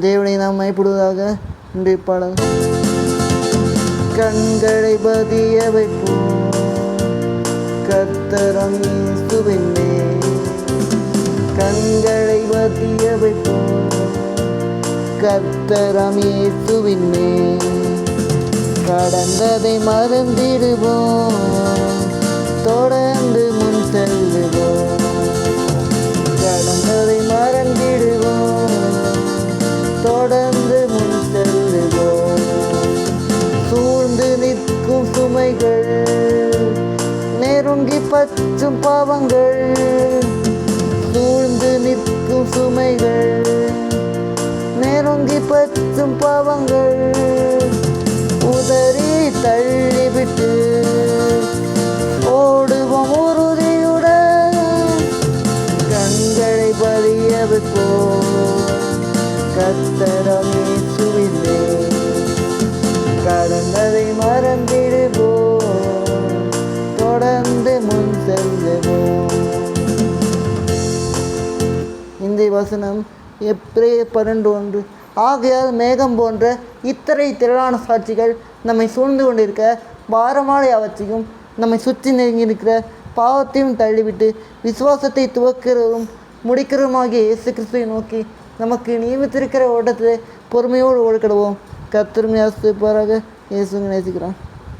தேவனை நாம் மயப்படுவதாக இன்றைய பாடல் கண்களை பதிய வைப்போம். கத்தரம் இயேசுவின் கண்களை பதிய வைப்போம். கத்தரம் இயேசுவின் கடந்ததை மறந்திடுவோம். நிற்கும் நெருங்கி பச்சும் பாவங்கள் சூழ்ந்து நிற்கும் சுமைகள் நெருங்கி பச்சும் பாவங்கள் உதறி தள்ளிவிட்டு ஓடுவோம் உறுதியுடன். கண்களை பதிய வைப்போம் கத்தரமே செல்லுவோம் இந்த வசனம் எப்பரே பன்னெண்டு ஒன்று. ஆகையால் மேகம் போன்ற இத்தனை திரளான சாட்சிகள் நம்மை சூழ்ந்து கொண்டிருக்க பாரமான அவற்றையும் நம்மை சுற்றி நெருங்கி இருக்கிற பாவத்தையும் தள்ளிவிட்டு விசுவாசத்தை துவக்கிறதும் முடிக்கிறதுமாகிய இயேசு கிறிஸ்துவை நோக்கி நமக்கு நியமித்திருக்கிற ஓட்டத்தை பொறுமையோடு ஓடுக்கிடுவோம் பிறகு இயேசுங்க நேசிக்கிறான்